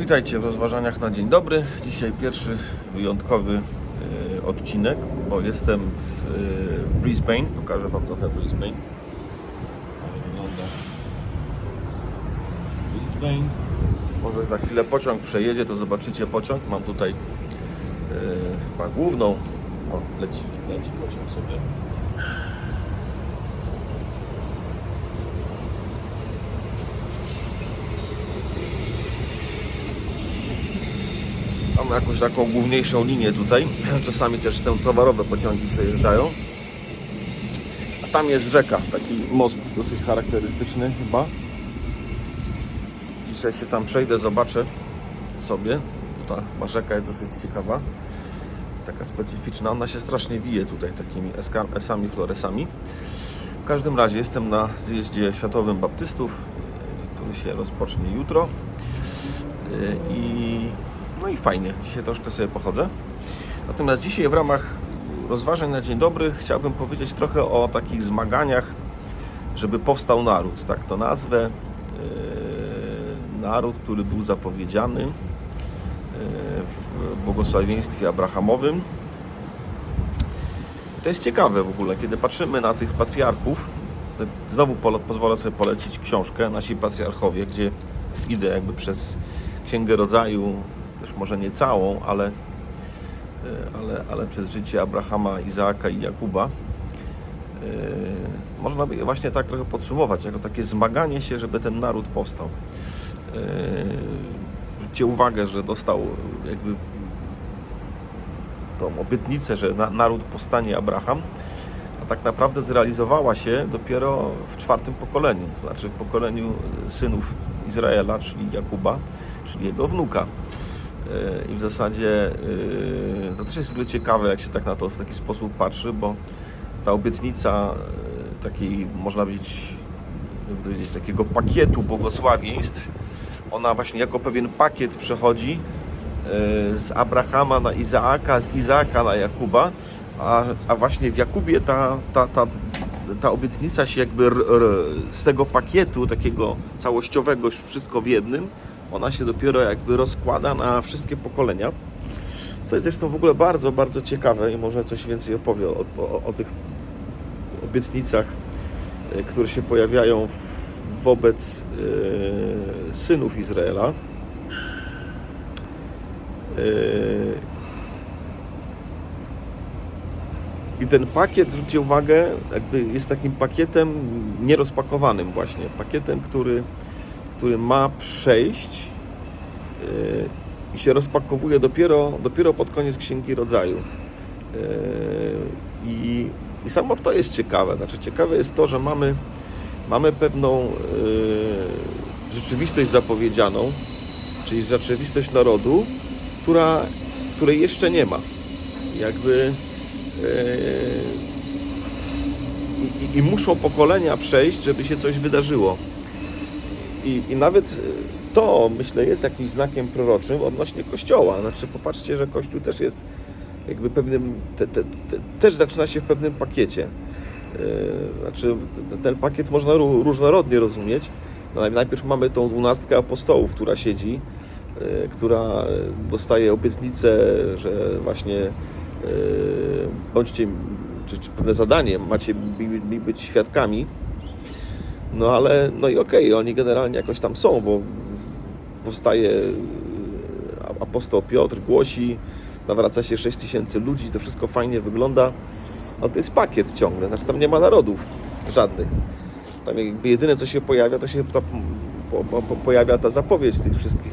Witajcie w rozważaniach na dzień dobry. Dzisiaj pierwszy wyjątkowy e, odcinek, bo jestem w e, Brisbane. Pokażę Wam trochę Brisbane. Jak wygląda Brisbane. Może za chwilę pociąg przejedzie, to zobaczycie pociąg. Mam tutaj e, chyba główną. O, leci, leci pociąg sobie. Jakąś taką główniejszą linię tutaj. Czasami też te towarowe pociągi przejeżdżają. A tam jest rzeka, taki most dosyć charakterystyczny chyba. Dzisiaj się tam przejdę, zobaczę sobie. Ta rzeka jest dosyć ciekawa. Taka specyficzna. Ona się strasznie wije tutaj takimi esami, floresami. W każdym razie jestem na zjeździe Światowym Baptystów, który się rozpocznie jutro. Yy, I no i fajnie, dzisiaj troszkę sobie pochodzę. Natomiast dzisiaj w ramach rozważań na dzień dobry chciałbym powiedzieć trochę o takich zmaganiach, żeby powstał naród, tak to nazwę. Yy, Naród, który był zapowiedziany yy, w błogosławieństwie abrahamowym. To jest ciekawe w ogóle, kiedy patrzymy na tych patriarchów, znowu pozwolę sobie polecić książkę Nasi Patriarchowie, gdzie idę jakby przez Księgę Rodzaju, też może nie całą, ale, e, ale, ale przez życie Abrahama, Izaaka i Jakuba. e, Można by je właśnie tak trochę podsumować, jako takie zmaganie się, żeby ten naród powstał. E, Zwróćcie uwagę, że dostał jakby tą obietnicę, że na, naród powstanie Abraham, a tak naprawdę zrealizowała się dopiero w czwartym pokoleniu, to znaczy w pokoleniu synów Izraela, czyli Jakuba, czyli jego wnuka. E, I w zasadzie e, to też jest w ogóle ciekawe, jak się tak na to w taki sposób patrzy, bo ta obietnica e, takiej, można powiedzieć, powiedzieć, takiego pakietu błogosławieństw, ona właśnie jako pewien pakiet przechodzi z Abrahama na Izaaka, z Izaaka na Jakuba, a, a właśnie w Jakubie ta, ta, ta, ta obietnica się jakby r, r, z tego pakietu takiego całościowego, wszystko w jednym, ona się dopiero jakby rozkłada na wszystkie pokolenia. Co jest zresztą w ogóle bardzo, bardzo ciekawe i może coś więcej opowie o, o, o tych obietnicach, e, które się pojawiają wobec e, synów Izraela. E, I ten pakiet, zwróćcie uwagę, jakby jest takim pakietem nierozpakowanym właśnie. Pakietem, który, który ma przejść yy, i się rozpakowuje dopiero, dopiero pod koniec Księgi Rodzaju. Yy, I, I samo w to jest ciekawe. Znaczy, ciekawe jest to, że mamy, mamy pewną yy, rzeczywistość zapowiedzianą, czyli rzeczywistość narodu, która, której jeszcze nie ma. Jakby i, i muszą pokolenia przejść, żeby się coś wydarzyło. I, I nawet to, myślę, jest jakimś znakiem proroczym odnośnie Kościoła. Znaczy, popatrzcie, że Kościół też jest jakby pewnym, te, te, te, też zaczyna się w pewnym pakiecie. Yy, Znaczy, ten pakiet można ró- różnorodnie rozumieć. No, Najpierw mamy tą dwunastkę apostołów, która siedzi, yy, która dostaje obietnicę, że właśnie yy, bądźcie, czy, czy pewne zadanie, macie mi być świadkami. No ale, no i okej, oni generalnie jakoś tam są, bo powstaje apostoł Piotr, głosi, nawraca się 6 tysięcy ludzi, to wszystko fajnie wygląda. No to jest pakiet ciągle, znaczy tam nie ma narodów żadnych. Tam jakby jedyne co się pojawia, to się ta, po, po, pojawia ta zapowiedź tych wszystkich,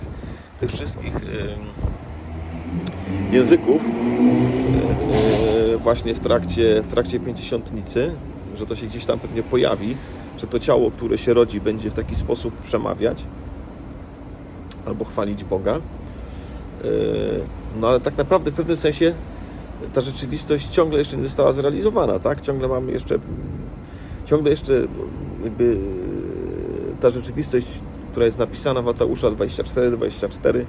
tych wszystkich yy, języków yy, właśnie w trakcie, w trakcie pięćdziesiątnicy, że to się gdzieś tam pewnie pojawi, że to ciało, które się rodzi, będzie w taki sposób przemawiać albo chwalić Boga. Yy, No ale tak naprawdę w pewnym sensie ta rzeczywistość ciągle jeszcze nie została zrealizowana, tak? Ciągle mamy jeszcze, ciągle jeszcze jakby ta rzeczywistość, która jest napisana w Mateusza 24-24,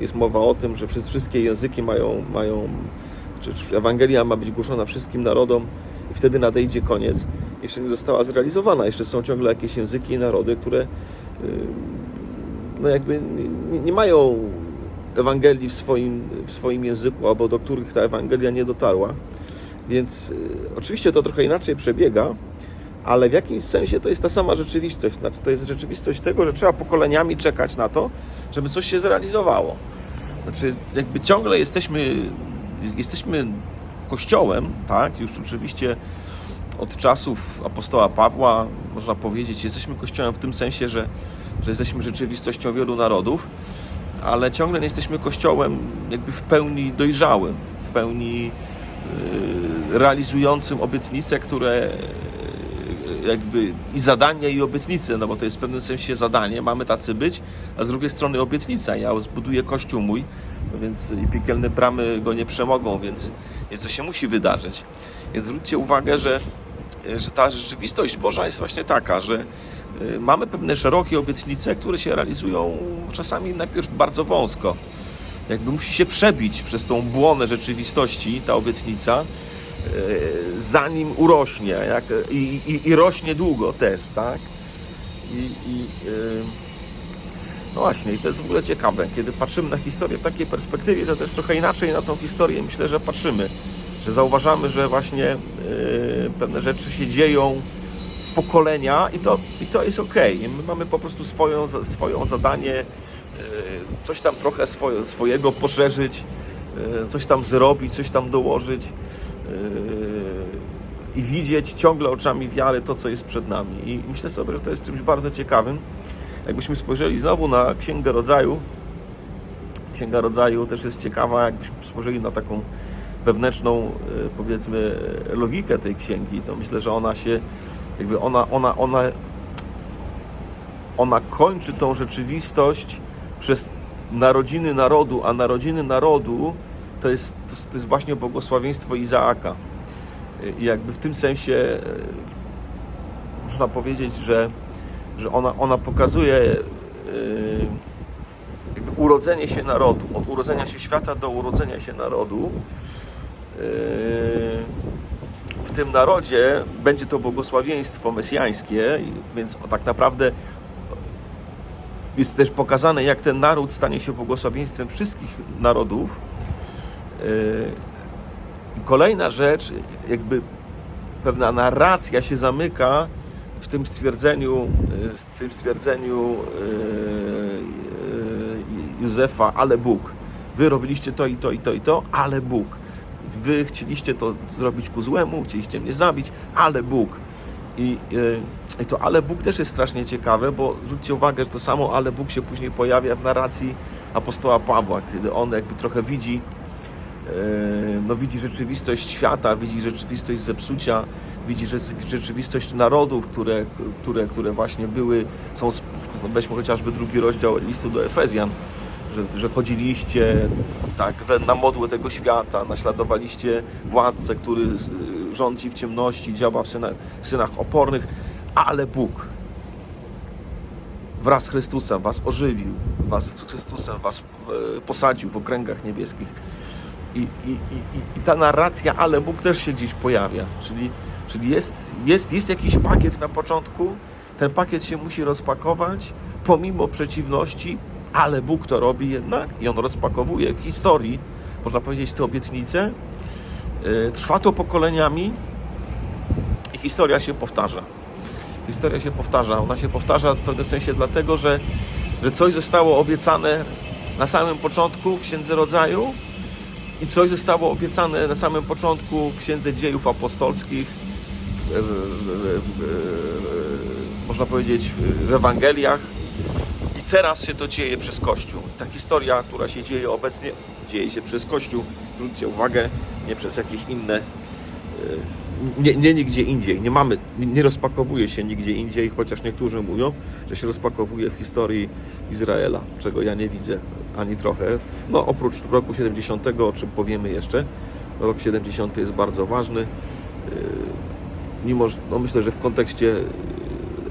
jest mowa o tym, że wszys- wszystkie języki mają, mają czy Ewangelia ma być głoszona wszystkim narodom i wtedy nadejdzie koniec. Jeszcze nie została zrealizowana, jeszcze są ciągle jakieś języki i narody, które yy, no jakby nie, nie mają Ewangelii w swoim, w swoim języku, albo do których ta Ewangelia nie dotarła. Więc y, oczywiście to trochę inaczej przebiega, ale w jakimś sensie to jest ta sama rzeczywistość. Znaczy, to jest rzeczywistość tego, że trzeba pokoleniami czekać na to, żeby coś się zrealizowało. Znaczy, jakby ciągle jesteśmy, jesteśmy kościołem, tak? Już oczywiście od czasów apostoła Pawła, można powiedzieć, jesteśmy kościołem w tym sensie, że, że jesteśmy rzeczywistością wielu narodów, ale ciągle nie jesteśmy kościołem jakby w pełni dojrzałym, w pełni yy, realizującym obietnice, które yy, jakby i zadania i obietnice, no bo to jest w pewnym sensie zadanie, mamy tacy być, a z drugiej strony obietnica, ja zbuduję kościół mój, no więc i piekielne bramy go nie przemogą, więc, więc to się musi wydarzyć. Więc zwróćcie uwagę, że, że ta rzeczywistość Boża jest właśnie taka, że y, mamy pewne szerokie obietnice, które się realizują czasami najpierw bardzo wąsko. Jakby musi się przebić przez tą błonę rzeczywistości ta obietnica, y, zanim urośnie jak, i, i, i rośnie długo też, tak? I, i no właśnie, i to jest w ogóle ciekawe. Kiedy patrzymy na historię w takiej perspektywie, to też trochę inaczej na tą historię myślę, że patrzymy. Że zauważamy, że właśnie yy, pewne rzeczy się dzieją w pokolenia i to, i to jest ok. My mamy po prostu swoją, swoją zadanie, yy, coś tam trochę swoje, swojego poszerzyć, yy, coś tam zrobić, coś tam dołożyć yy, i widzieć ciągle oczami wiary to, co jest przed nami. I myślę sobie, że to jest czymś bardzo ciekawym. Jakbyśmy spojrzeli znowu na Księgę Rodzaju, Księga Rodzaju też jest ciekawa, jakbyśmy spojrzeli na taką wewnętrzną, e, powiedzmy, logikę tej księgi, to myślę, że ona się, jakby ona, ona, ona, ona kończy tą rzeczywistość przez narodziny narodu, a narodziny narodu to jest, to, jest właśnie błogosławieństwo Izaaka. I jakby w tym sensie e, można powiedzieć, że że ona, ona pokazuje yy, urodzenie się narodu, od urodzenia się świata do urodzenia się narodu. Yy, w tym narodzie będzie to błogosławieństwo mesjańskie, więc tak naprawdę jest też pokazane, jak ten naród stanie się błogosławieństwem wszystkich narodów. Yy, kolejna rzecz, jakby pewna narracja się zamyka w tym stwierdzeniu, w tym stwierdzeniu Józefa, ale Bóg. Wy robiliście to i to i to i to, ale Bóg. Wy chcieliście to zrobić ku złemu, chcieliście mnie zabić, ale Bóg. I, I to ale Bóg też jest strasznie ciekawe, bo zwróćcie uwagę, że to samo ale Bóg się później pojawia w narracji apostoła Pawła, kiedy on jakby trochę widzi no, widzi rzeczywistość świata, widzi rzeczywistość zepsucia, widzi rzeczywistość narodów, które, które, które właśnie były, są, weźmy chociażby drugi rozdział listu do Efezjan, że, że chodziliście tak na modłę tego świata, naśladowaliście władcę, który rządzi w ciemności, działa w synach, w synach opornych, ale Bóg wraz z Chrystusem was ożywił, was z Chrystusem was e, posadził w okręgach niebieskich i, i, i, i ta narracja, ale Bóg też się gdzieś pojawia. Czyli, czyli jest, jest, jest jakiś pakiet na początku, ten pakiet się musi rozpakować, pomimo przeciwności, ale Bóg to robi jednak i on rozpakowuje w historii, można powiedzieć, te obietnice. Yy, trwa to pokoleniami i historia się powtarza. Historia się powtarza. Ona się powtarza w pewnym sensie dlatego, że, że coś zostało obiecane na samym początku Księdze Rodzaju, i coś zostało obiecane na samym początku Księdze Dziejów Apostolskich, można powiedzieć w Ewangeliach. Teraz się to dzieje przez Kościół. Ta historia, która się dzieje obecnie, dzieje się przez Kościół. Zwróćcie uwagę, nie przez jakieś inne, e, nie, nie nigdzie indziej. Nie mamy, nie rozpakowuje się nigdzie indziej, chociaż niektórzy mówią, że się rozpakowuje w historii Izraela, czego ja nie widzę ani trochę. No oprócz roku 70, o czym powiemy jeszcze. Rok 70 jest bardzo ważny. Yy, mimo, no myślę, że w kontekście yy,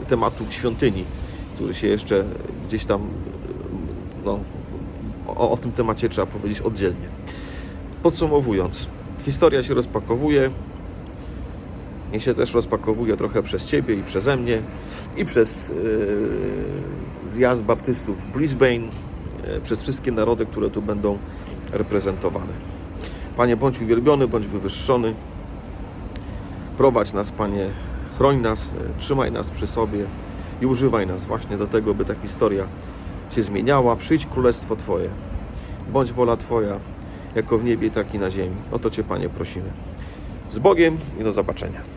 tematu świątyni, który się jeszcze gdzieś tam, yy, no, o, o tym temacie trzeba powiedzieć oddzielnie. Podsumowując, historia się rozpakowuje. Niech się też rozpakowuje trochę przez Ciebie i przeze mnie i przez yy, zjazd baptystów Brisbane, e, przez wszystkie narody, które tu będą reprezentowane. Panie, bądź uwielbiony, bądź wywyższony. Prowadź nas, Panie, chroń nas, e, trzymaj nas przy sobie i używaj nas właśnie do tego, by ta historia się zmieniała. Przyjdź królestwo Twoje. Bądź wola Twoja, jako w niebie, tak i na ziemi. O to Cię, Panie, prosimy. Z Bogiem i do zobaczenia.